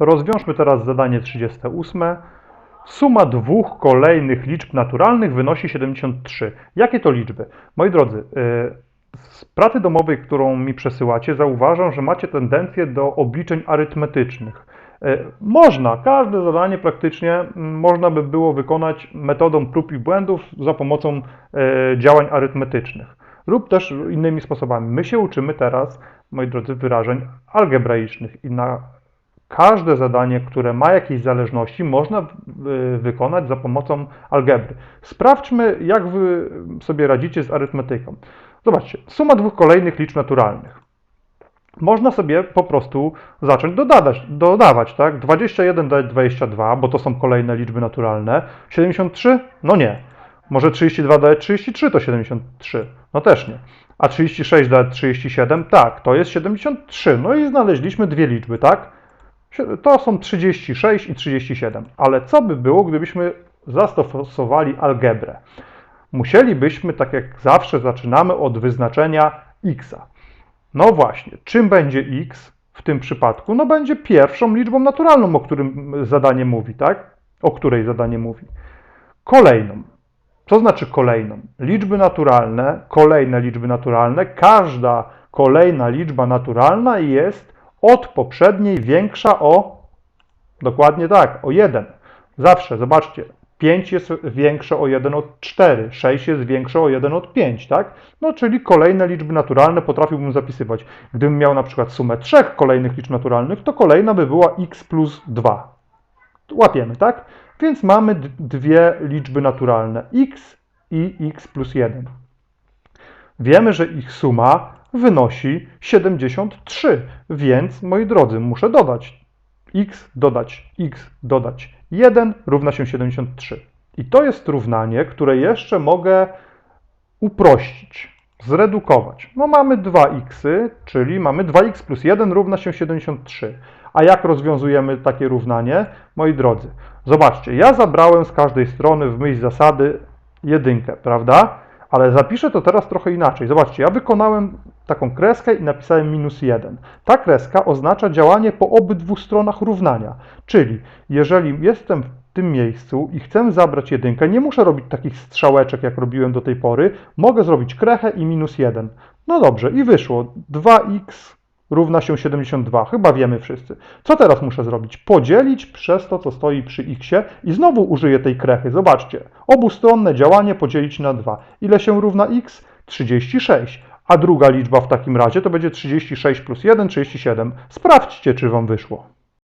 Rozwiążmy teraz zadanie 38. Suma dwóch kolejnych liczb naturalnych wynosi 73. Jakie to liczby? Moi drodzy, y, z pracy domowej, którą mi przesyłacie, zauważam, że macie tendencję do obliczeń arytmetycznych. Y, Można, każde zadanie praktycznie mm, można by było wykonać metodą prób i błędów za pomocą y, działań arytmetycznych lub też innymi sposobami. My się uczymy teraz, moi drodzy, wyrażeń algebraicznych i na każde zadanie, które ma jakieś zależności, można y, wykonać za pomocą algebry. Sprawdźmy, jak wy sobie radzicie z arytmetyką. Zobaczcie, suma dwóch kolejnych liczb naturalnych. Można sobie po prostu zacząć dodawać, tak? 21 dodać 22, bo to są kolejne liczby naturalne. 73? No nie. Może 32 dodać 33 to 73? No też nie. A 36 dodać 37? Tak, to jest 73. No i znaleźliśmy dwie liczby, tak? To są 36 i 37. Ale co by było, gdybyśmy zastosowali algebrę? Musielibyśmy, tak jak zawsze, zaczynamy od wyznaczenia x. No właśnie, czym będzie x w tym przypadku? No będzie pierwszą liczbą naturalną, o którym zadanie mówi, tak? O której zadanie mówi. Kolejną. Co znaczy kolejną? Liczby naturalne, kolejne liczby naturalne, każda kolejna liczba naturalna jest od poprzedniej większa o, dokładnie tak, o 1. Zawsze, zobaczcie, 5 jest większe o 1 od 4, 6 jest większe o 1 od 5, tak? No, czyli kolejne liczby naturalne potrafiłbym zapisywać. Gdybym miał na przykład sumę trzech kolejnych liczb naturalnych, to kolejna by była x plus 2. Łapiemy, tak? Więc mamy dwie liczby naturalne, x i x plus 1. Wiemy, że ich suma wynosi 73, więc moi drodzy, muszę dodać x dodać x dodać 1 równa się 73. I to jest równanie, które jeszcze mogę uprościć, zredukować. No mamy 2x, czyli mamy 2x plus 1 równa się 73. A jak rozwiązujemy takie równanie? Moi drodzy, zobaczcie, ja zabrałem z każdej strony w myśl zasady jedynkę, prawda? Ale zapiszę to teraz trochę inaczej. Zobaczcie, ja wykonałem taką kreskę i napisałem minus 1. Ta kreska oznacza działanie po obydwu stronach równania. Czyli jeżeli jestem w tym miejscu i chcę zabrać jedynkę, nie muszę robić takich strzałeczek, jak robiłem do tej pory. Mogę zrobić krechę i minus 1. No dobrze, i wyszło. 2x równa się 72. Chyba wiemy wszyscy. Co teraz muszę zrobić? Podzielić przez to, co stoi przy x i znowu użyję tej krechy. Zobaczcie. Obustronne działanie podzielić na 2. Ile się równa x? 36. A druga liczba w takim razie to będzie 36 plus 1, 37. Sprawdźcie, czy Wam wyszło.